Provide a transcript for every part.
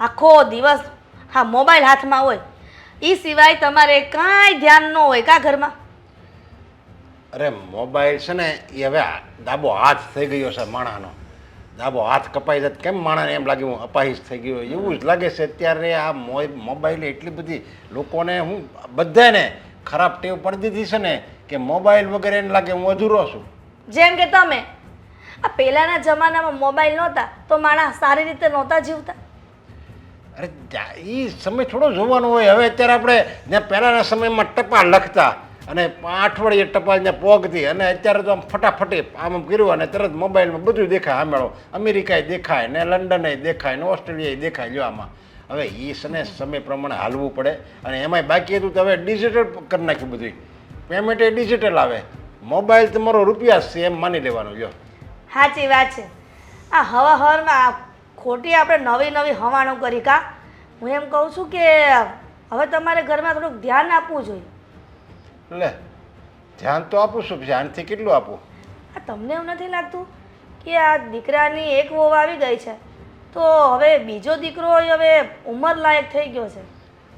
આખો દિવસ હા મોબાઈલ હાથમાં હોય. એ સિવાય તમારે કાંઈ ધ્યાન ન હોય કા ઘરમાં? અરે મોબાઈલ છે ને એ હવે આ ડાબો હાથ થઈ ગયો છે માણાનો. ડાબો હાથ કપાઈ જાય કેમ માણાને એમ લાગ્યું હું અપાહિશ થઈ ગયો એવું જ લાગે છે અત્યારે આ મોબાઈલ એટલી બધી લોકોને હું બધાને ખરાબ ટેવ પડી દીધી છે ને કે મોબાઈલ વગેરે એને લાગે હું અધૂરો છું. જેમ કે તમે. આ પહેલાંના જમાનામાં મોબાઈલ નહોતા તો માણસ સારી રીતે નહોતા જીવતા. અરે એ સમય થોડો જોવાનો હોય. હવે અત્યારે આપણે જ્યાં પહેલાંના સમયમાં ટપાલ લખતા અને અઠવાડિયે ટપાલ ત્યાં પોગતી અને અત્યારે તો આમ ફટાફટી આમ આમ કર્યું અને તરત મોબાઈલમાં બધું દેખાય સાંભળો. અમેરિકાએ દેખાય ને લંડને દેખાય ને ઓસ્ટ્રેલિયાએ દેખાય જો આમાં. હવે એ સને સમય પ્રમાણે હાલવું પડે અને એમાંય બાકી હતું તો હવે ડિજિટલ કરી નાખ્યું બધું પેમેન્ટ એ ડિજિટલ આવે. મોબાઈલ તમારો રૂપિયા છે એમ માની લેવાનું જો સાચી વાત છે. આ હવા હવામાં ખોટી આપણે નવી નવી હવાણું કરી કા? હું એમ કહું છું કે હવે તમારે ઘરમાં થોડુંક ધ્યાન આપવું જોઈએ. લે ધ્યાન તો આપું છું ધ્યાનથી કેટલું આપું? આ તમને એવું નથી લાગતું કે આ દીકરાની એક વહુ આવી ગઈ છે? તો હવે બીજો દીકરો હવે ઉંમર લાયક થઈ ગયો છે.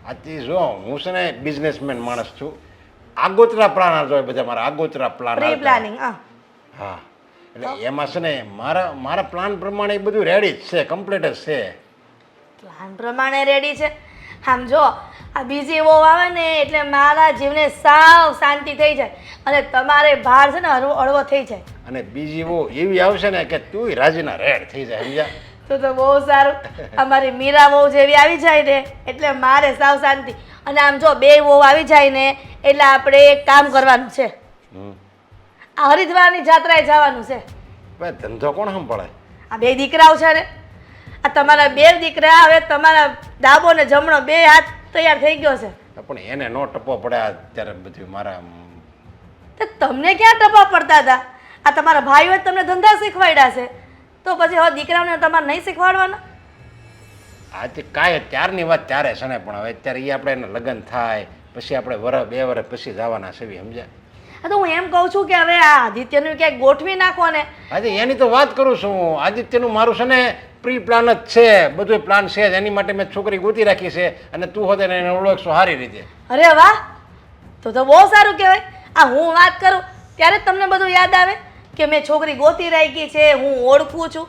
આથી જો હું છે ને બિઝનેસમેન માણસ છું. આગોતરા પ્લાન હોય બધા મારા આગોતરા પ્લાન પ્રી પ્લાનિંગ હા. હા. એટલે એમાં છે ને મારા મારા પ્લાન પ્રમાણે એ બધું રેડી જ છે કમ્પ્લીટ જ છે. પ્લાન પ્રમાણે રેડી છે? આમ જો આ બીજી વહુ આવે ને એટલે મારા જીવને સાવ શાંતિ થઈ જાય અને તમારે ભાર છે ને હળવો હળવો થઈ જાય. અને બીજી વો એવી આવશે ને કે તુંય રાજીના રેડ થઈ જાય સમજ્યા? તો તો બહુ સારું. અમારી મીરા બહુ જેવી આવી જાય ને એટલે મારે સાવ શાંતિ. અને આમ જો બે વહુ આવી જાય ને એટલે આપણે એક કામ કરવાનું છે. આ હરિદ્વારની જાત્રાએ જવાનું છે. ભાઈ ધંધો કોણ સંભાળે? આ બે દીકરાઓ છે ને. આ તમારા બે દીકરા હવે તમારા ડાબો ને જમણો બે હાથ તૈયાર થઈ ગયો છે. પણ એને નો ટપો પડે અત્યારે બધું મારા તો તમને ક્યાં ટપા પડતા હતા? આ તમારા ભાઈઓએ જ તમને ધંધા શીખવાડ્યા છે. તો પછી હવે દીકરાઓને તમારે નહીં શીખવાડવાના? આજે કાંઈ ત્યારની વાત ત્યારે છે ને પણ હવે અત્યારે એ આપણે એને લગ્ન થાય પછી આપણે વરસ બે વરસ પછી જવાના છે સમજ્યા? તો હું એમ કહું છું કે હવે આ આદિત્યનું ક્યાંક ગોઠવી નાખો ને. આજે એની તો વાત કરું છું હું. આદિત્યનું મારું છે ને પ્રી પ્લાન જ છે. બધું પ્લાન છે જ. એની માટે મેં છોકરી ગોતી રાખી છે અને તું હોતે એને ઓળખશો સારી રીતે. અરે વાહ! તો તો બહુ સારું કહેવાય. આ હું વાત કરું ત્યારે જ તમને બધું યાદ આવે કે મેં છોકરી ગોતી રાખી છે હું ઓળખું છું.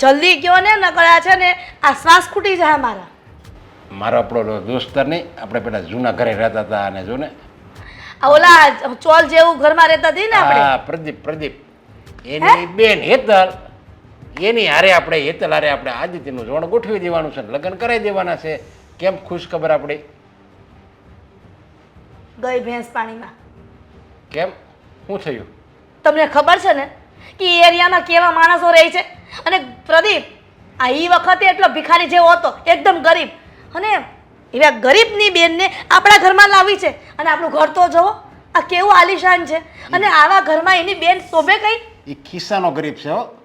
જલ્દી કયો ને નકર આ છે ને આ શ્વાસ ખૂટી જાય મારા. મારો આપણો દોસ્તર નહીં આપણે પેલા જૂના ઘરે રહેતા હતા અને જો ને આ ઓલા ચોલ જેવું ઘરમાં રહેતા હતી ને આપણે? હા પ્રદીપ પ્રદીપ. એની બેન હેતલ એની હારે આપણે હેતલ હારે આપણે આદિત્યનું જોડ ગોઠવી દેવાનું છે લગ્ન કરાવી દેવાના છે. કેમ ખુશ ખબર આપણી? ગઈ ભેંસ પાણીમાં. કેમ? શું થયું? તમને ખબર છે ને કે એરિયામાં કેવા માણસો રહે છે? અને પ્રદીપ આ એ વખતે એટલો ભિખારી જેવો હતો એકદમ ગરીબ. અને એવા ગરીબની બેનને આપણા ઘરમાં લાવી છે. અને આપણું ઘર તો જુઓ આ કેવું આલિશાન છે. અને આવા ઘરમાં એની બેન શોભે કઈ? એ ખિસ્સાનો ગરીબ છે હો.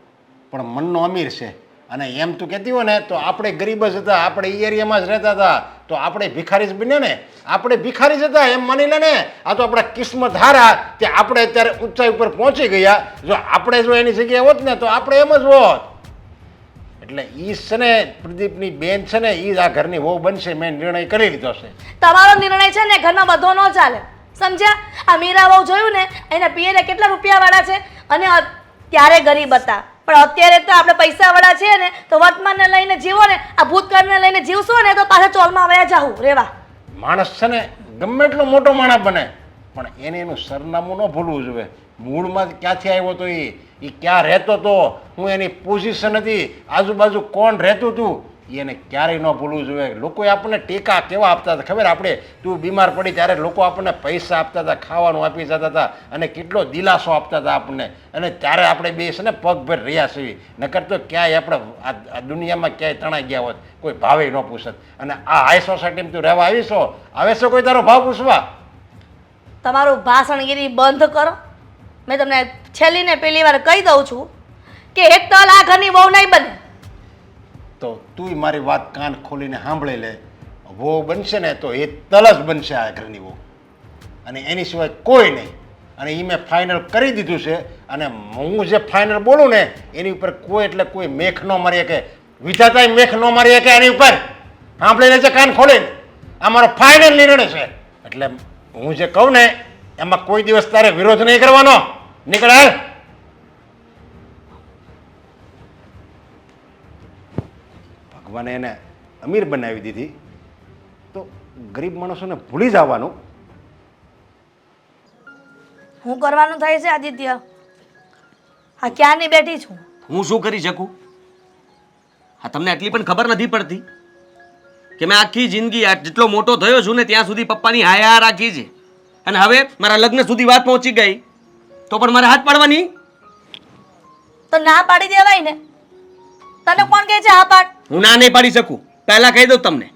પણ મનનો અમીર છે. અને એમ તું કહેતી હોય ને તો આપણે ગરીબ જ હતા. આપણે એ એરિયામાં જ રહેતા હતા. તો આપણે ભિખારી જ બન્યા ને. આપણે ભિખારી જ હતા એમ માની લે ને. આ તો આપણા કિસ્મત હારા કે આપણે અત્યારે ઊંચાઈ ઉપર પહોંચી ગયા. જો આપણે જો એની જગ્યાએ હોત ને તો આપણે એમ જ હોત. એટલે ઈ છે ને પ્રદીપની બેન છે ને ઈ જ આ ઘરની વહુ બનશે મેં નિર્ણય કરી લીધો છે. તમારો નિર્ણય છે ને ઘરમાં બધો ન ચાલે. સમજ્યા? આ મીરા વહુ જોયું ને એના પિયરે કેટલા રૂપિયાવાળા છે? અને ત્યારે ગરીબ હતા. પણ અત્યારે તો આપણે પૈસાવાળા છીએ ને તો વર્તમાનને લઈને જીવો ને આ ભૂતકાળને લઈને જીવશો ને તો પાછા ચોલમાં વયા જાવું રેવા. માણસ છે ને ગમે એટલો મોટો માણસ બને પણ એને એનું સરનામું ન ભૂલવું જોઈએ. મૂળમાં ક્યાંથી આવ્યો તો એ? એ ક્યાં રહેતો તો? હું એની પોઝિશન હતી. આજુબાજુ કોણ રહેતું હતું એને ક્યારેય ન ભૂલવું જોઈએ. લોકોએ આપણને ટેકા કેવા આપતા હતા? ખબર આપણે? તું બીમાર પડી ત્યારે લોકો આપણને પૈસા આપતા હતા, ખાવાનું આપી જતા હતા અને કેટલો દિલાસો આપતા હતા આપણને. અને ત્યારે આપણે બે છે ને પગભર રહ્યા છીએ. નકર તો ક્યાંય આપણે આ દુનિયામાં ક્યાંય તણાઈ ગયા હોત. કોઈ ભાવે ન પૂછત. અને આ હાઈ સોસાયટીમાં તું રહેવા આવીશો આવે છે કોઈ તારો ભાવ પૂછવા? તમારું ભાષણગીરી બંધ કરો. મેં તમને છેલ્લી ને પેલી વાર કહી દઉં છું કે હેતલ આ ઘરની બહુ નહીં બને. તો તુંય મારી વાત કાન ખોલીને સાંભળી લે. વહુ બનશે ને તો એ તલસ બનશે આ ઘરની વહુ. અને એની સિવાય કોઈ નહીં. અને એ મેં ફાઇનલ કરી દીધું છે અને હું જે ફાઇનલ બોલું ને એની ઉપર કોઈ એટલે કોઈ મેખ ન મારી કે વિધાતા મેખ ન મારી કે એની ઉપર. સાંભળી લેજે કાન ખોલીને. આ મારો ફાઇનલ નિર્ણય છે. એટલે હું જે કહું ને એમાં કોઈ દિવસ તારે વિરોધ નહીં કરવાનો. નીકળ હાલ. ભગવાને એને અમીર બનાવી દીધી. તો ગરીબ માણસોને ભૂલી જવાનું. હું કરવાનું થાય છે આદિત્ય? હા ક્યાંની બેઠી છું? હું શું કરી શકું? હા તમને આટલી પણ ખબર નથી પડતી કે મેં આખી જિંદગી આ જેટલો મોટો થયો છું ને ત્યાં સુધી પપ્પાની હાયા રાખી છે. અને હવે મારા લગ્ન સુધી વાત પહોંચી ગઈ. તો પણ મારે હાથ પાડવાની? તો ના પાડી દેવાય ને. તને કોણ કહે છે હા પાડ? હું ના નહીં પાડી શકું. પહેલાં કહી દઉં તમને.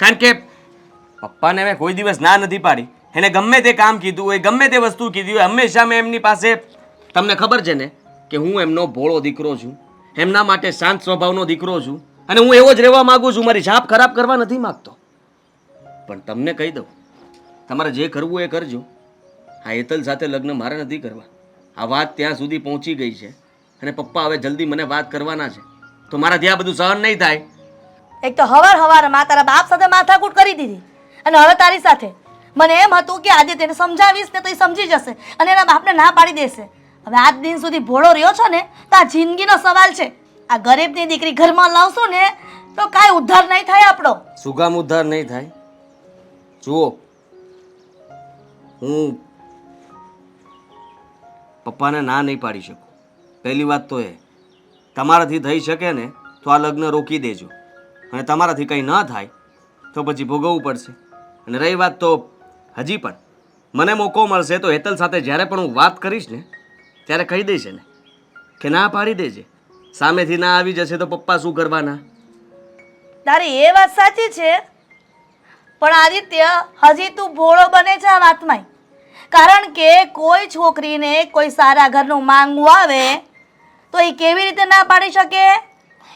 કારણ કે પપ્પાને મેં કોઈ દિવસ ના નથી પાડી. એને ગમે તે કામ કીધું હોય ગમે તે વસ્તુ કીધી હોય હંમેશા મેં એમની પાસે તમને ખબર છે ને કે હું એમનો ભોળો દીકરો છું. એમના માટે શાંત સ્વભાવનો દીકરો છું. અને હું એવો જ રહેવા માંગુ છું મારી છાપ ખરાબ કરવા નથી માંગતો. પણ તમને કહી દઉં તમારે જે કરવું એ કરજો. આ હેતલ સાથે લગ્ન મારે નથી કરવા. આ વાત ત્યાં સુધી પહોંચી ગઈ છે અને પપ્પા હવે જલ્દી મને વાત કરવાના છે. તો મારાથી આ બધું સહન નહીં થાય. એક તો હવાર હવારમાં તારા બાપ સાથે માથાકૂટ કરી દીધી અને હવે તારી સાથે. મને એમ હતું કે આજે તેને સમજાવીશ ને તો એ સમજી જશે અને એના બાપને ના પાડી દેશે. હવે આજ દિન સુધી ભોળો રહ્યો છો ને તો આ જિંદગીનો સવાલ છે. આ ગરીબની દીકરી ઘરમાં લાવશો ને તો કાંઈ ઉદ્ધાર નહીં થાય આપણો. સુગામ ઉદ્ધાર નહીં થાય? જુઓ હું પપ્પાને ના નહીં પાડી શકું. પહેલી વાત તો એ, તમારાથી થઈ શકે ને તો આ લગ્ન રોકી દેજો. અને તમારાથી કંઈ ન થાય તો પછી ભોગવવું પડશે. અને રહી વાત તો હજી પણ. મને મોકો મળશે તો હેતલ સાથે જ્યારે પણ હું વાત કરીશ ને, ત્યારે કહી દઈશ ને કે ના પાડી દેજે. સામેથી ના આવી જશે તો પપ્પા શું કરવાના? તારી એ વાત સાચી છે પણ આદિત્ય, હજી તું ભોળો બને છે આ વાતમાં કારણ કે કોઈ છોકરીને કોઈ સારા ઘરનું માંગવું આવે, તો એ કેવી રીતે ના પાડી શકે?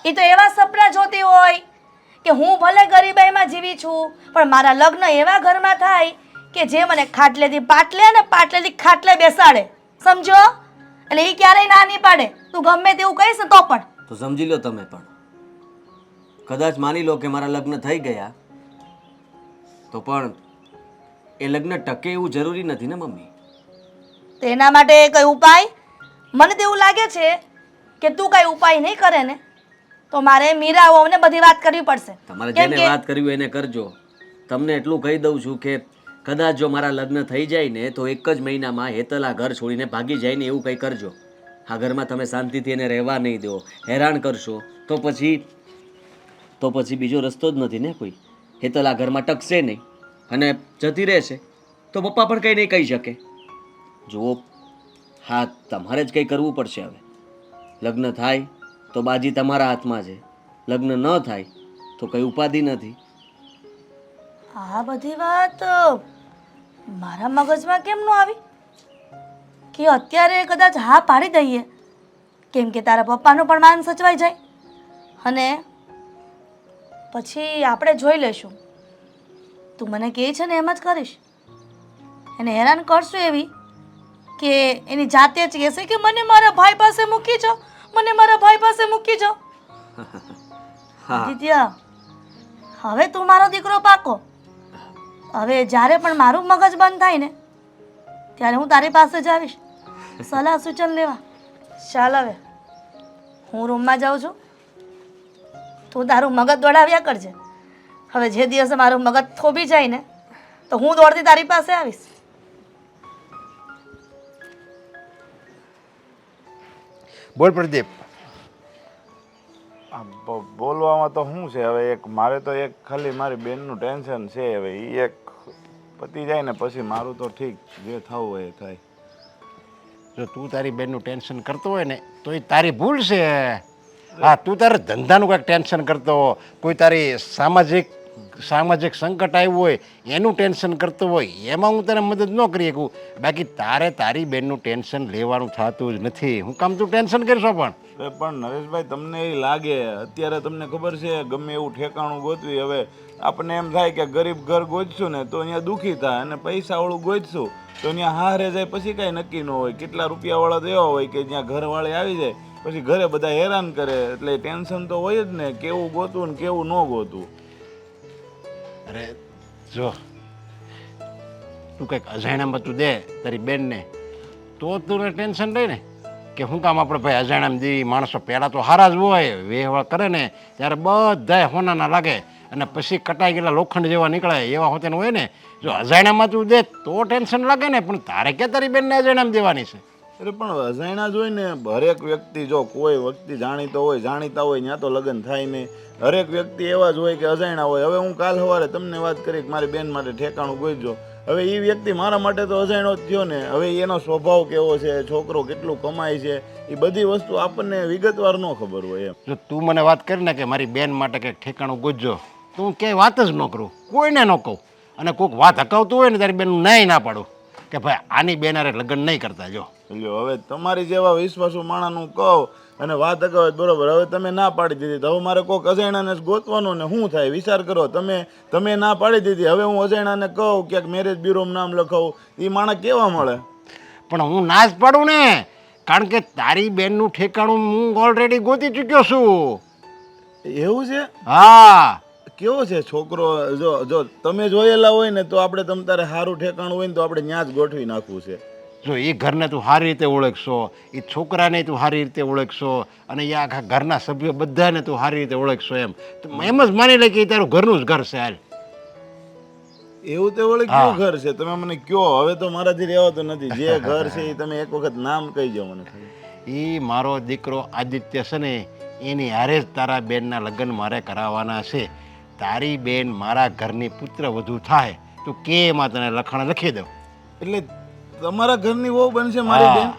એ તો એવા સપના જોતી હોય કે હું ભલે ગરીબાઈમાં જીવી છું, પણ મારા લગ્ન એવા ઘરમાં થાય કે જે મને ખાટલેથી પાટલે અને પાટલેથી ખાટલે બેસાડે. સમજો? એટલે એ ક્યારેય ના નહીં પાડે તું ગમે તેવું કહીશ તો પણ. તો સમજી લો તમે પણ. કદાચ માની લો કે મારા લગ્ન થઈ ગયા તો પણ એ લગ્ન ટકે એવું જરૂરી નથી ને મમ્મી? તેના માટે કઈ ઉપાય? મને તો એવું લાગે છે કે તું કઈ ઉપાય નહીં કરે ને તો મારે મીરા વહુને બધી વાત કરવી પડશે. તમારે જેને વાત કરવી હોય એને કરજો. તમને એટલું કહી દઉં છું કે કદાચ જો મારા લગ્ન થઈ જાય ને તો એક જ મહિનામાં હેતલ આ ઘર છોડીને ભાગી જાય ને એવું કંઈ કરજો. આ ઘરમાં તમે શાંતિથી એને રહેવા નહીં દો. હેરાન કરશો. તો પછી તો પછી બીજો રસ્તો જ નથી ને કોઈ? હેતલ આ ઘરમાં ટકશે નહીં. અને જતી રહેશે, તો પપ્પા પણ કંઈ નહીં કહી શકે. જુઓ હા તમારે જ કંઈ કરવું પડશે હવે. લગ્ન થાય, તો બાજી તમારા હાથમાં છે. લગ્ન ન થાય, તો કંઈ ઉપાધિ નથી. આ બધી વાત મારા મગજમાં કેમ ન આવી? કે અત્યારે કદાચ હા પાડી દઈએ. કેમ કે તારા પપ્પાનું પણ માન સચવાઈ જાય. અને પછી આપણે જોઈ લેશું તું મને કહે છે ને એમ જ કરીશ. એને હેરાન કરશું એવી કે એની જાતે જ કહેશે કે મને મારા ભાઈ પાસે મૂકી જાઓ મને મારા ભાઈ પાસે મૂકી જાઓ હા. દિત્યા હવે તું મારો દીકરો પાકો. હવે જ્યારે પણ મારું મગજ બંધ થાય ને ત્યારે હું તારી પાસે જ આવીશ. સલાહ સૂચન લેવા. ચાલ હવે. હું રૂમમાં જાઉં છું. તું તારું મગજ દોડાવ્યા કરજે. હવે જે દિવસે મારું મગજ થોભી જાય ને તો હું દોડતી તારી પાસે આવીશ. બોલ પ્રદીપ. બોલવામાં તો શું છે? હવે એક મારે તો એક ખાલી મારી બેનનું ટેન્શન છે હવે. એ એક પતી જાય ને પછી મારું તો ઠીક જે થવું હોય એ થાય. જો તું તારી બેનનું ટેન્શન કરતો હોય ને તો એ તારી ભૂલ છે. હા, તું તારે ધંધાનું કાંઈક ટેન્શન કરતો હો. કોઈ તારી સામાજિક સામાજિક સંકટ આવ્યું હોય, એનું ટેન્શન કરતો હોય, એમાં હું તને મદદ ન કરી શકું. બાકી તારે તારી બેનનું ટેન્શન લેવાનું થતું જ નથી. હું કામ તું ટેન્શન કરશો પણ? પણ નરેશભાઈ, તમને એ લાગે. અત્યારે તમને ખબર છે, ગમે એવું ઠેકાણું ગોતવી. હવે આપણને એમ થાય કે ગરીબ ઘર ગોતશું ને, તો અહીંયા દુઃખી થાય અને પૈસાવાળું ગોતશું. તો અહીંયા હારે જાય, પછી કાંઈ નક્કી ન હોય. કેટલા રૂપિયાવાળા એવા હોય કે જ્યાં ઘરવાળે આવી જાય પછી ઘરે બધા હેરાન કરે, એટલે ટેન્શન તો હોય જ ને, કેવું ગોતું ને કેવું ન ગોતું. અરે, જો, તું કંઈક અજાણ્યામાં તું દે તારી બેનને, તો તું ટેન્શન રહે ને, કે શું કામ આપણે ભાઈ અજાણ્યામાં દેવી માણસો પહેલાં તો હારા જ હોય વેહવા કરે ને, ત્યારે બધાય હોનાના લાગે, અને પછી કટાઈ ગયેલા લોખંડ જેવા નીકળે, એવા હોતે હોય ને, જો અજાણ્યામાં તું દે તો ટેન્શન લાગે ને, પણ તારે ક્યાં તારી બેનને અજાણ્યામાં દેવાની છે? અરે પણ અજાણ્યા જ હોય ને, હરેક વ્યક્તિ જો કોઈ વ્યક્તિ જાણીતો હોય, જાણીતા હોય ત્યાં તો લગ્ન થાય નહીં. હરેક વ્યક્તિ એવા જ હોય કે અજાણ્યા હોય. હવે હું કાલ સવારે તમને વાત કરી કે મારી બેન માટે ઠેકાણું ગોઈજો. હવે એ વ્યક્તિ મારા માટે તો અજાણ્યો જ થયો ને. હવે એનો સ્વભાવ કેવો છે, છોકરો કેટલું કમાય છે એ બધી વસ્તુ આપણને વિગતવાર ન ખબર હોય એમ. જો તું મને વાત કરી ને કે મારી બેન માટે કંઈક ઠેકાણું ગોતજો તો હું ક્યાંય વાત જ ન કરું. કોઈને ન કહું. અને કોઈક વાત હકાવતું હોય ને, તારી બેનનું નાય ના પાડું. કે ભાઈ આની બેન હારે લગ્ન નહીં કરતા જો. લ્યો હવે તમારી જેવા વિશ્વાસુ માણાનું કહો અને વાત અગાવ બરોબર. હવે તમે ના પાડી દીધી. તો હવે મારે કોઈક અજાણાને ગોતવાનું ગોતવાનો ને શું થાય? વિચાર કરો તમે તમે ના પાડી દીધી. હવે હું અજાણાને કહું ક્યાંક મેરેજ બ્યુરોમાં નામ લખાવું. એ માણસ કેવા મળે? પણ હું ના જ પાડું ને. કારણ કે તારી બેનનું ઠેકાણું હું ઓલરેડી ગોતી ચૂક્યો છું. એવું છે? હા. કેવો છે છોકરો? જો જો તમે જોયેલા હોય ને તો આપણે તમ તારે સારું ઠેકાણું હોય ને તો આપણે ત્યાં જ ગોઠવી નાખવું છે. જો એ ઘરને તું સારી રીતે ઓળખશો એ છોકરાને તું સારી રીતે ઓળખશો અને એ આખા ઘરના સભ્યો બધાને તું સારી રીતે ઓળખશો એમ. એમ જ માની લે કે એ તારું ઘરનું જ ઘર છે હાલ. એવું તે વળે કયું ઘર છે. તમે મને કયો હવે તો મારાથી રહેવાતું નથી. જે ઘર છે એ તમે એક વખત નામ કહી જાઓ મને એ મારો દીકરો આદિત્ય છે ને એની હારે જ તારા બેનના લગ્ન મારે કરાવવાના છે. તારી બેન મારા ઘરની પુત્ર વધુ થાય તું કે એમાં તને લખાણ લખી દઉં? એટલે તમારા ઘરની વહુ બનશે મારી બેન?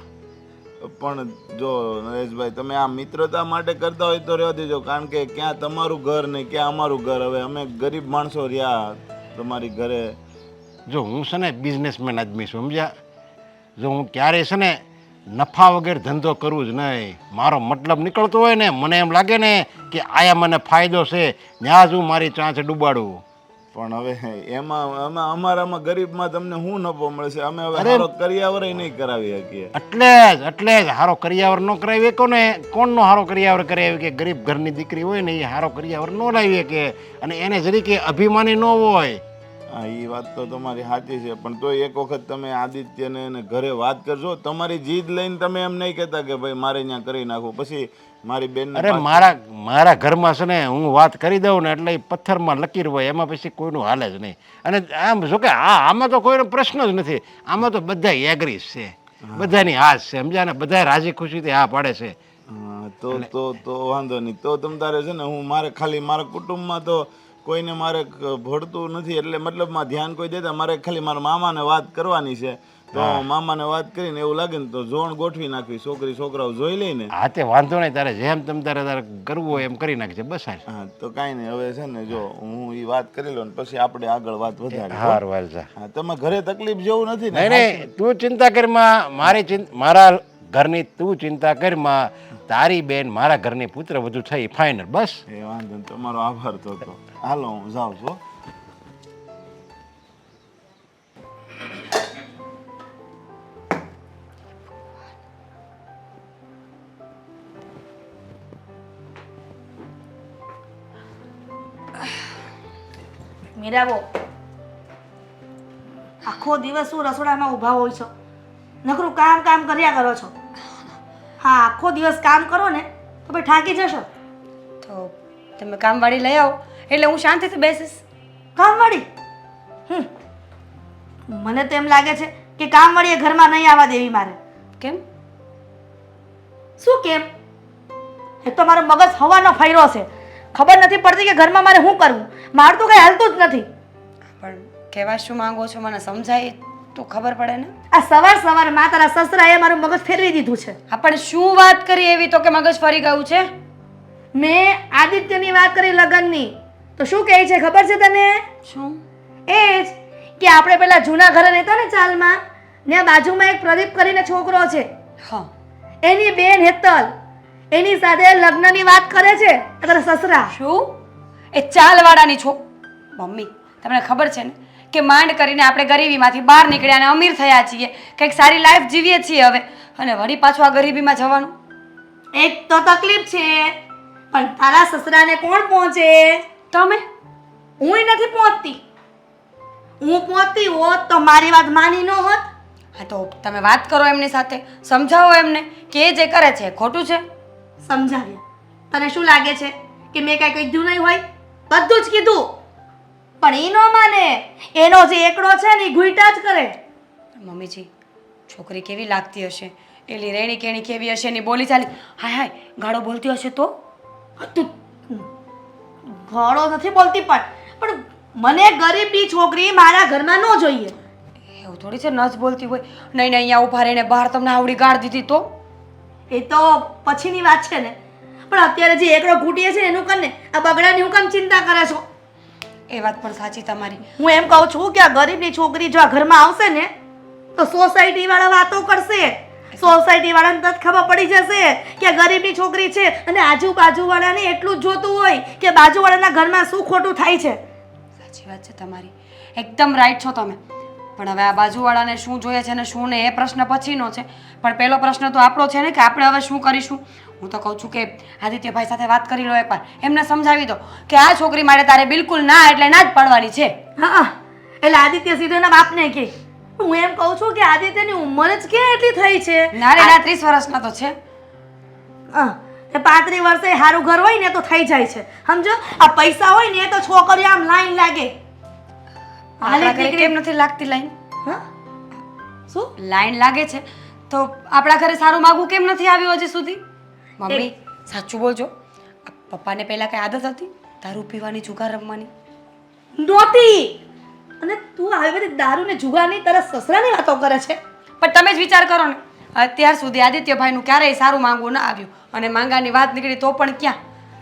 પણ જો નરેશભાઈ તમે આ મિત્રતા માટે કરતા હોય તો રહેવા દેજો કારણ કે ક્યાં તમારું ઘર ને ક્યાં અમારું ઘર? હવે અમે ગરીબ માણસો રહ્યા તમારી ઘરે. જો હું છે ને બિઝનેસમેન આદમી છું સમજ્યા? જો હું ક્યારેય છે ને નફા વગેરે ધંધો કરવું જ નહીં. મારો મતલબ નીકળતો હોય ને મને એમ લાગે ને કે આયા મને ફાયદો છે. ત્યાં જ હું મારી ચાંચ ડૂબાડું. પણ હવે એમાં અમે અમારામાં ગરીબમાં તમને શું નફો મળશે અમે હવે હારો કરિયાવર નહીં કરાવી શકીએ. એટલે જ એટલે જ હારો કરિયાવર ન કરાવી શકો ને કોણનો હારો કરિયાવર કરાવી કે ગરીબ ઘરની દીકરી હોય ને એ હારો કરિયાવર ન લાવી કે અને એને જરી કે અભિમાની ન હોય. હા એ વાત તો તમારી સાચી છે પણ તો એક વખત તમે આદિત્યને એને ઘરે વાત કરજો તમારી જીદ લઈને તમે એમ નહીં કહેતા કે ભાઈ મારે અહીંયા કરી નાખો. પછી મારી બેન અરે મારા મારા ઘરમાં છે ને હું વાત કરી દઉં ને એટલે એ પથ્થરમાં લકીર હોય એમાં પછી કોઈનું હાલે જ નહીં. અને આમ જો કે હા આમાં તો કોઈનો પ્રશ્ન જ નથી આમાં તો બધા એગ્રી છે બધાની હા છે સમજ્યા ને? બધા રાજી ખુશીથી હા પાડે છે. તો તો તો વાંધો નહીં. તો તમ તારે છે ને હું મારે ખાલી મારા કુટુંબમાં તો કોઈને મારે ભળતું નથી એટલે મતલબમાં ધ્યાન કોઈ દેતા મારે ખાલી મારા મામાને વાત કરવાની છે. તો મામાને વાત કરીને એવું લાગે ને તો ઝોણ ગોઠવી નાખવી છોકરી છોકરાઓ જોઈ લઈને હા તે વાંધો નહીં તારે જેમ તમ તારે તારે કરવું હોય એમ કરી નાખજે બસ હા તો કાંઈ નહીં હવે છે ને જો હું એ વાત કરી લઉં ને પછી આપણે આગળ વાત વધારે હાર વાલ હા તમે ઘરે તકલીફ જેવું નથી ને? નહીં નહીં તું ચિંતા કરમાં મારી ચિંતા મારા ઘરની તું ચિંતા કરમાં તારી બેન મારા ઘરની પુત્ર વધુ થઈ ફાઇનલ બસ. એ વાંધો નહીં તમારો આભાર તો તો હાલો હું જાઉં છું હો. મીરાબો આખો દિવસ શું રસોડામાં ઊભા હોય છો? નકરું કામ કામ કર્યા કરો છો. હા આખો દિવસ કામ કરો ને તો ભાઈ થાકી જશો. તો તમે કામવાળી લઈ આવો એટલે હું શાંતિથી બેસીશ. કામવાળી? હમ. મને તો એમ લાગે છે કે કામવાળીએ ઘરમાં નહીં આવવા દેવી મારે. કેમ? શું કેમ? એક તો મારો મગજ હવાનો ફાયરો છે. ખબર નથી પડતી કે ઘરમાં મારે શું કરવું. મારું તો કંઈ હાલતું જ નથી. પણ કહેવા શું માંગો છો મને સમજાય? તો ખબર પડે ને? આ સવાર સવારમાં તારા સસરાએ મારું મગજ ફેરવી દીધું છે. આપણે શું વાત કરી એવી તો કે મગજ ફરી ગયું છે? મેં આદિત્યની વાત કરી લગ્નની. તો શું કહે છે ખબર છે તને? શું? એ જ કે આપણે પેલા જૂના ઘરે રહેતા ને ચાલમાં ત્યાં બાજુમાં એક પ્રદીપ કરીને છોકરો છે. હા. એની બેન હેતલ એની સાથે લગ્નની વાત કરે છે તારા સસરા. શું? એ ચાલવાળાની છો મમ્મી તમને ખબર છે ને? કે માંડ કરીને આપણે ગરીબીમાંથી બહાર નીકળ્યા અને અમીર થયા છીએ. કંઈક સારી લાઈફ જીવીએ છીએ હવે. અને વળી પાછું આ ગરીબીમાં જવાનું? એક તો તકલીફ છે પણ તારા સસરાને કોણ પહોંચે? તમે? હું નથી પહોંચતી. હું પહોંચતી હોત તો મારી વાત માની ન હોત. હા તો તમે વાત કરો એમની સાથે. સમજાવો એમને કે જે કરે છે ખોટું છે? સમજાવ્યા. તને શું લાગે છે? કે મેં કાંઈ કીધું નહીં હોય? બધું જ કીધું. પણ એ ન માને. એનો જે એકડો છે ને એ ઘૂંટા જ કરે. મમ્મીજી છોકરી કેવી લાગતી હશે? એલી રેણી કેણી કેવી હશે એની બોલી ચાલી. હાય હાય ગાળો બોલતી હશે તો? તું ઘણો નથી બોલતી પણ પણ મને ગરીબી છોકરી મારા ઘરમાં ન જોઈએ. એવું થોડી છે નસ બોલતી હોય. નહીં નહીં અહીંયા ઊભા રહીને બહાર તમને આવડી ગાળ દીધી તો? એ તો પછીની વાત છે ને. પણ અત્યારે જે એકડો ઘૂંટીએ છે એનું કરીને આ બગડાની હું કામ ચિંતા કરે છો? એ વાત પણ સાચી તમારી. હું એમ કહું છું કે આ ગરીબની છોકરી જો આ ઘરમાં આવશે ને તો સોસાયટી વાળા વાતો કરશે. સોસાયટી વાળાને તત ખબર પડી જશે કે ગરીબની છોકરી છે અને આજુબાજુ વાળાને એટલું જ જોતું હોય કે બાજુવાળાના ઘરમાં શું ખોટું થાય છે. સાચી વાત છે તમારી. એકદમ રાઈટ છો તમે. પણ હવે આ બાજુવાળાને શું જોઈએ છે ને શું ને એ પ્રશ્ન પછીનો છે. પણ પહેલો પ્રશ્ન તો આપણો છે ને કે આપણે હવે શું કરીશું? હું તો કહું છું કે આદિત્યભાઈ સાથે વાત કરી લો એકવાર. એમને સમજાવી દો કે આ છોકરી માટે તારે બિલકુલ ના એટલે ના જ પાડવાની છે. હા એટલે આદિત્ય સીધો એના બાપને કે હું એમ કહું છું કે આદિત્યની ઉંમર જ ક્યાં એટલી થઈ છે? ના રે ના ત્રીસ વર્ષના તો છે. હા, એ પાંત્રીસ વર્ષે સારું ઘર હોય ને તો થઈ જાય છે. સમજો? આ પૈસા હોય ને તો છોકરીઓ આમ લાઈન લાગે. કેમ નથી લાગતી લાઈન? હા? શું? લાઈન લાગે છે. તો આપણા ઘરે સારું માગવું કેમ નથી આવ્યું હજી સુધી? મમ્મી સાચું બોલજો. પપ્પાને પહેલાં કઈ આદત હતી? દારૂ પીવાની જુગાર રમવાની? નહોતી. અને તું આવી બધી દારૂ ને જુગારની તરફ સસરાની વાતો કરે છે. પણ તમે જ વિચાર કરો ને. અત્યાર સુધી આદિત્યભાઈનું ક્યારેય સારું માંગવું ના આવ્યું. અને માંગાની વાત નીકળી તો પણ ક્યાં?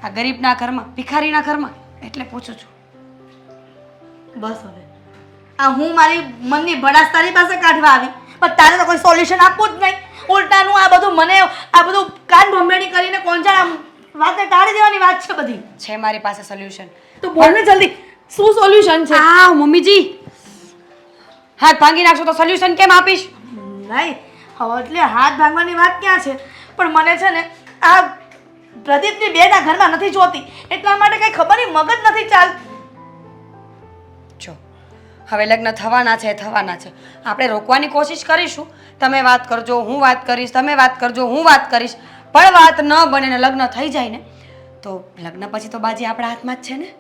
આ ગરીબના ઘરમાં ભિખારીના ઘરમાં. એટલે પૂછું છું. બસ હવે. આ હું મારી મનની ભડાસ તારી પાસે કાઢવા આવી. પણ તારે તો કોઈ સોલ્યુશન આપવું જ નહીં. ઉલટાનું આ બધું મને આ બધું કાન ભંભેણી કરીને કોંજાળ વાતે ટાળી દેવાની વાત છે બધી. છે મારી પાસે સોલ્યુશન તો બોલ ને જલ્દી શું સોલ્યુશન છે? હા મમ્મીજી. હાથ ભાંગી નાખશો તો સોલ્યુશન કેમ આપીશ? નહીં હવે એટલે હાથ ભાંગવાની વાત ક્યાં છે? પણ મને છે ને આ પ્રદીપની બેના ઘરમાં નથી જોતી. એટલા માટે કંઈ ખબર નહીં મગજ નથી ચાલ જો હવે લગ્ન થવાના છે થવાના છે. આપણે રોકવાની કોશિશ કરીશું. તમે વાત કરજો હું વાત કરીશ તમે વાત કરજો હું વાત કરીશ. પણ વાત ન બને ને લગ્ન થઈ જાય ને તો લગ્ન પછી તો બાજી આપણા હાથમાં જ છે ને?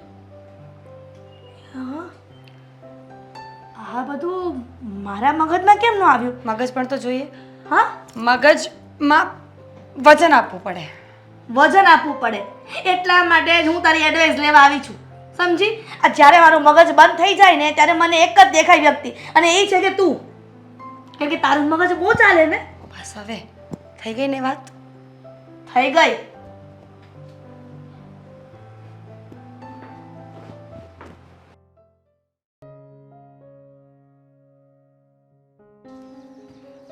આ બધું મારા મગજમાં કેમ ન આવ્યું? મગજ પણ તો જોઈએ. હા? મગજમાં વજન આપવું પડે. વજન આપવું પડે. એટલા માટે જ હું તારી એડવાઇસ લેવા આવી છું. સમજી? આ જ્યારે મારું મગજ બંધ થઈ જાય ને ત્યારે મને એક જ દેખાય વ્યક્તિ. અને એ છે કે તું. કેમ કે તારું મગજ બહુ ચાલે ને? બસ હવે થઈ ગઈ ને વાત? થઈ ગઈ.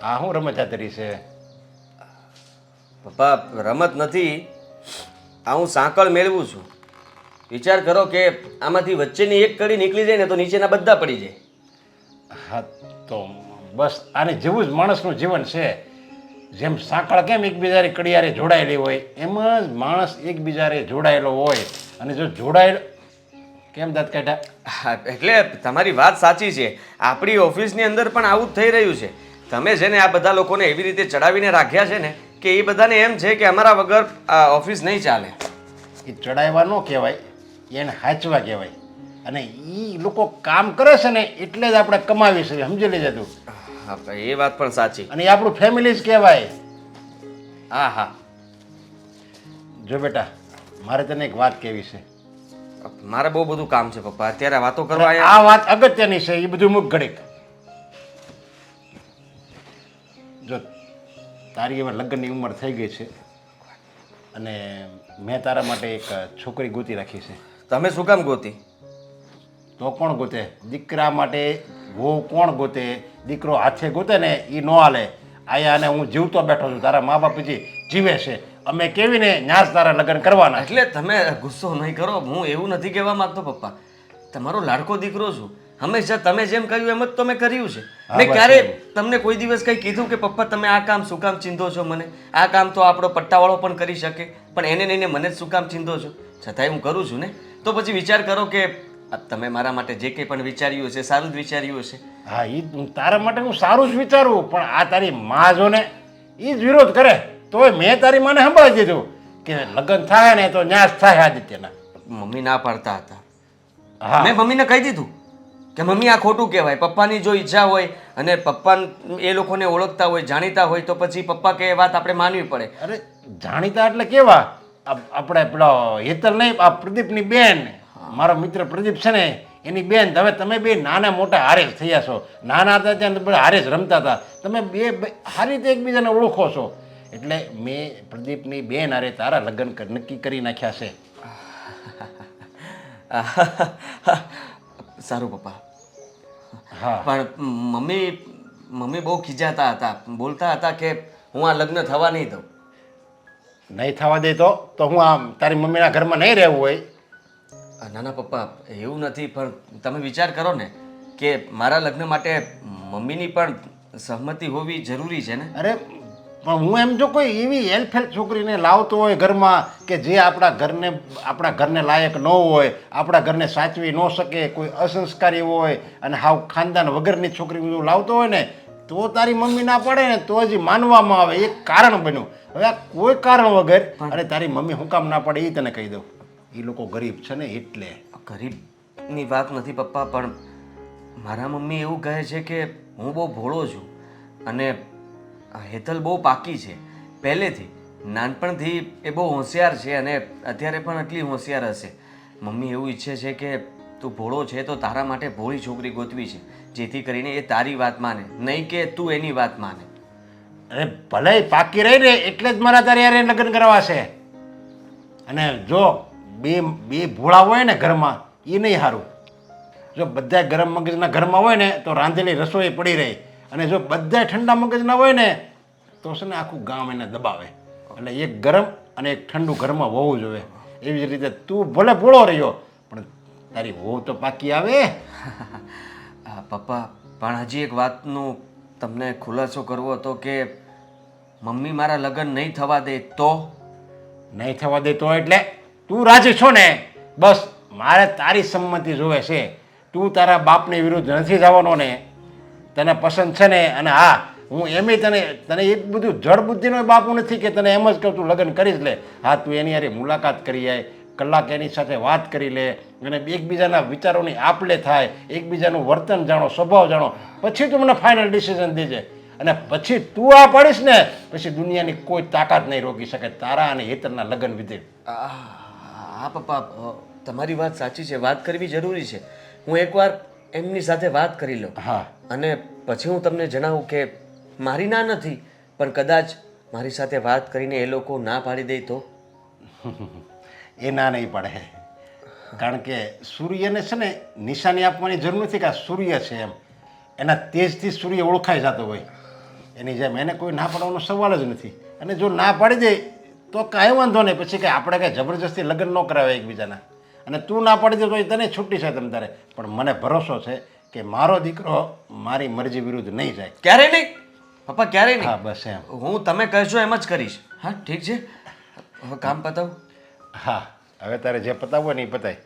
આ શું રમત તરી છે? પપ્પા રમત નથી. આ હું સાંકળ મેળવું છું. વિચાર કરો કે આમાંથી વચ્ચેની એક કડી નીકળી જાય ને તો નીચેના બધા પડી જાય. હા તો બસ આને જેવું જ માણસનું જીવન છે. જેમ સાંકળ કેમ એકબીજાની કડિયારે જોડાયેલી હોય એમ જ માણસ એકબીજાને જોડાયેલો હોય. અને જો જોડાયેલો કેમ દાંત કાઢ્યા? હા એટલે તમારી વાત સાચી છે. આપણી ઓફિસની અંદર પણ આવું જ થઈ રહ્યું છે. તમે છે ને આ બધા લોકોને એવી રીતે ચડાવીને રાખ્યા છે ને કે એ બધાને એમ છે કે અમારા વગર આ ઓફિસ નહીં ચાલે. એ ચડાવવા ન કહેવાય. એને હાચવા કહેવાય. અને એ લોકો કામ કરે છે ને એટલે જ આપણે કમાવી છે સમજી લેજે તું. હા ભાઈ, એ વાત પણ સાચી. અને એ આપણું ફેમિલી જ કહેવાય. હા હા. જો બેટા મારે તને એક વાત કહેવી છે. મારે બહુ બધું કામ છે પપ્પા. અત્યારે વાતો કરવા આ વાત અગત્યની છે એ બધું મુક ઘડીક. જો તારી એમાં લગ્નની ઉંમર થઈ ગઈ છે. અને મેં તારા માટે એક છોકરી ગોતી રાખી છે. તમે શું કામ ગોતી? તો કોણ ગોતે? દીકરા માટે વહુ કોણ ગોતે? દીકરો હાથે ગોતે ને એ ન હાલે. આયા અને હું જીવતો બેઠો છું. તારા મા બાપ હજી જીવે છે. અમે કેવીને ન્યાસ તારા લગ્ન કરવાના? એટલે તમે ગુસ્સો નહીં કરો. હું એવું નથી કહેવા માંગતો પપ્પા. તમારો લાડકો દીકરો છું. હંમેશા તમે જેમ કહ્યું એમ જ તો મેં કર્યું છે. મેં ક્યારે તમને કોઈ દિવસ કંઈ કીધું કે પપ્પા તમે આ કામ શું કામ ચીંધો છો મને? આ કામ તો આપણો પટ્ટાવાળો પણ કરી શકે પણ એને લઈને મને જ શું કામ ચીંધો છો? છતાંય હું કરું છું ને. તો પછી વિચાર કરો કે તમે મારા માટે જે કંઈ પણ વિચાર્યું હશે સારું જ વિચાર્યું હશે. હા એ તારા માટે હું સારું જ વિચારું પણ આ તારી મા જો ને એ જ વિરોધ કરે. તોય મેં તારી માને સંભાળી દીધું કે લગ્ન થાય ને તો ન્યાસ થાય આદિત્યના. મમ્મી ના પાડતા હતા. હા. મેં મમ્મીને કહી દીધું કે મમ્મી આ ખોટું કહેવાય. પપ્પાની જો ઈચ્છા હોય અને પપ્પા એ લોકોને ઓળખતા હોય જાણીતા હોય તો પછી પપ્પા કે વાત આપણે માનવી પડે. અરે જાણીતા એટલે કેવા? આપણે પેલો હેતલ નહીં આ પ્રદીપની બેન. મારો મિત્ર પ્રદીપ છે ને એની બેન. હવે તમે બે નાના મોટા હારે જ થયા છો. નાના હતા ત્યાં બધા હારે જ રમતા હતા. તમે બે બે સારી રીતે એકબીજાને ઓળખો છો. એટલે મેં પ્રદીપની બેન હારે તારા લગ્ન નક્કી કરી નાખ્યા છે. સારું પપ્પા. હા. પણ મમ્મી મમ્મી બહુ ખીજાતા હતા. બોલતા હતા કે હું આ લગ્ન થવા નહીં દઉં. નહીં થવા દે તો તો હું આમ તારી મમ્મીના ઘરમાં નહીં રહેવું હોય. નાના પપ્પા એવું નથી પણ તમે વિચાર કરો ને કે મારા લગ્ન માટે મમ્મીની પણ સહમતિ હોવી જરૂરી છે ને? અરે પણ હું એમ જો કોઈ એવી હેલ્પફેલ છોકરીને લાવતો હોય ઘરમાં કે જે આપણા ઘરને આપણા ઘરને લાયક ન હોય આપણા ઘરને સાચવી ન શકે કોઈ અસંસ્કારી હોય અને હાવ ખાનદાન વગરની છોકરી લાવતો હોય ને તો તારી મમ્મી ના પડે ને તો હજી માનવામાં આવે. એક કારણ બન્યું. હવે આ કોઈ કારણ વગર અને તારી મમ્મી હું કામ ના પડે એ તને કહી દઉં. એ લોકો ગરીબ છે ને એટલે. ગરીબની વાત નથી પપ્પા પણ મારા મમ્મી એવું કહે છે કે હું બહુ ભોળો છું અને હેતલ બહુ પાકી છે. પહેલેથી નાનપણથી એ બહુ હોશિયાર છે અને અત્યારે પણ આટલી હોશિયાર હશે. મમ્મી એવું ઈચ્છે છે કે તું ભોળો છે તો તારા માટે ભોળી છોકરી ગોતવી છે જેથી કરીને એ તારી વાત માને નહીં કે તું એની વાત માને. અરે ભલે પાકી રહી ને એટલે જ મારા તારે યારે લગ્ન કરવા છે અને જો બે બે ભોળા હોય ને ઘરમાં એ નહીં સારું જો બધા ગરમ મગજના ઘરમાં હોય ને, તો રાંધેલી રસોઈ પડી રહી. અને જો બધા ઠંડા મગજના હોય ને, તો છે ને આખું ગામ એને દબાવે. એટલે એક ગરમ અને એક ઠંડુ ઘરમાં હોવું જોઈએ. એવી જ રીતે તું ભલે ભોળો રહ્યો, પણ તારી વહુ તો પાકી આવે. પપ્પા, પણ હજી એક વાતનું તમને ખુલાસો કરવો હતો કે મમ્મી મારા લગ્ન નહીં થવા દે તો? નહીં થવા દેતો એટલે તું રાજી છો ને? બસ, મારે તારી સંમતિ જોવે છે. તું તારા બાપની વિરુદ્ધ નથી જવાનો ને? તને પસંદ છે ને? અને હા, હું એમ તને તને એ બધું જળ બુદ્ધિનો બાપુ નથી કે તને એમ જ કહું તું લગ્ન કરીશ લે. હા, તું એની હારે મુલાકાત કરી આય. કલાક એની સાથે વાત કરી લે અને એકબીજાના વિચારોની આપ લે થાય એકબીજાનું વર્તન જાણો સ્વભાવ જાણો. પછી તું મને ફાઇનલ ડિસિઝન દેજે. અને પછી તું આ પાડીશ ને પછી દુનિયાની કોઈ તાકાત નહીં રોકી શકે તારા અને હેતરના લગ્ન વિધે. આ હા પપ્પા તમારી વાત સાચી છે. વાત કરવી જરૂરી છે. હું એકવાર એમની સાથે વાત કરી લઉં. હા. અને પછી હું તમને જણાવું કે મારી ના નથી પણ કદાચ મારી સાથે વાત કરીને એ લોકો ના પાડી દે તો? એ ના નહીં પડે. કારણ કે સૂર્યને છે ને નિશાની આપવાની જરૂર નથી કે આ સૂર્ય છે એમ. એના તેજથી સૂર્ય ઓળખાઈ જતો હોય. એની જેમ એને કોઈ ના પાડવાનો સવાલ જ નથી. અને જો ના પાડી દે તો કાંઈ વાંધો નહીં. પછી કે આપણે કાંઈ જબરજસ્તી લગ્ન ન કરાવે એકબીજાના. અને તું ના પાડી દે તો એ તને છૂટી છે તમ તારે. પણ મને ભરોસો છે કે મારો દીકરો મારી મરજી વિરુદ્ધ નહીં જાય. ક્યારેય નહીં? પપ્પા ક્યારેય હા નહીં બસ એમ. હું તમે કહેશો એમ જ કરીશ. હા ઠીક છે. હવે કામ પતાવ. હા હવે તારે જે પતાવવું હોય ને એ પતાય